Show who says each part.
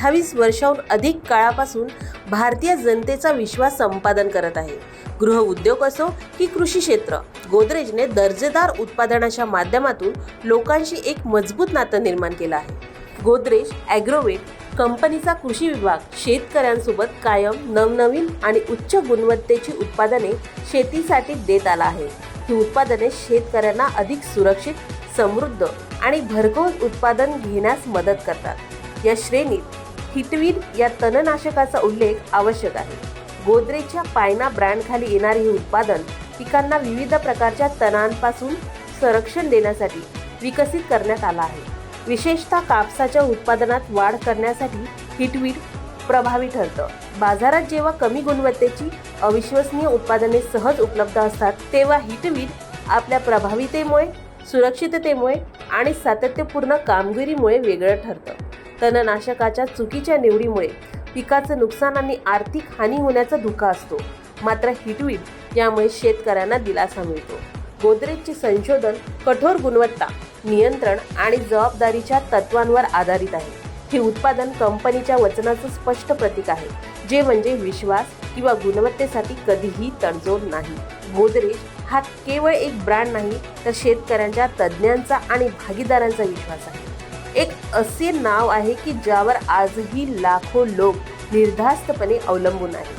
Speaker 1: अठ्ठावीस वर्षाहून अधिक काळापासून भारतीय जनतेचा विश्वास संपादन करत आहे. गृह उद्योग असो की कृषी क्षेत्र गोदरेजने दर्जेदार उत्पादनाच्या माध्यमातून लोकांशी एक मजबूत नातं निर्माण केलं आहे. गोदरेज ॲग्रोवेट कंपनीचा कृषी विभाग शेतकऱ्यांसोबत कायम नवनवीन आणि उच्च गुणवत्तेची उत्पादने शेतीसाठी देत आला आहे. ही उत्पादने शेतकऱ्यांना अधिक सुरक्षित समृद्ध आणि भरघोस उत्पादन घेण्यास मदत करतात. या श्रेणीत हिटवीड या तणनाशकाचा उल्लेख आवश्यक आहे. गोदरेजच्या पायना ब्रँडखाली येणारे हे उत्पादन पिकांना विविध प्रकारच्या तणांपासून संरक्षण देण्यासाठी विकसित करण्यात आला आहे. विशेषतः कापसाच्या उत्पादनात वाढ करण्यासाठी हिटवीड प्रभावी ठरतं. बाजारात जेव्हा कमी गुणवत्तेची अविश्वसनीय उत्पादने सहज उपलब्ध असतात तेव्हा हिटवीड आपल्या प्रभावीतेमुळे सुरक्षिततेमुळे आणि सातत्यपूर्ण कामगिरीमुळे वेगळं ठरतं. तणनाशकाच्या चुकीच्या निवडीमुळे पिकाचं नुकसान आणि आर्थिक हानी होण्याचा धोका असतो. मात्र हिटवीट यामुळे शेतकऱ्यांना दिलासा मिळतो. गोदरेजचे संशोधन कठोर गुणवत्ता नियंत्रण आणि जबाबदारीच्या तत्वांवर आधारित आहे. हे उत्पादन कंपनीच्या वचनाचं स्पष्ट प्रतीक आहे जे म्हणजे विश्वास किंवा गुणवत्तेसाठी कधीही तडजोड नाही. गोदरेज हा केवळ एक ब्रँड नाही तर शेतकऱ्यांच्या तज्ज्ञांचा आणि भागीदारांचा विश्वास आहे. एक असे नाव आहे की ज्यावर आजही लाखो लोक निर्धास्तपणे अवलंबून आहेत.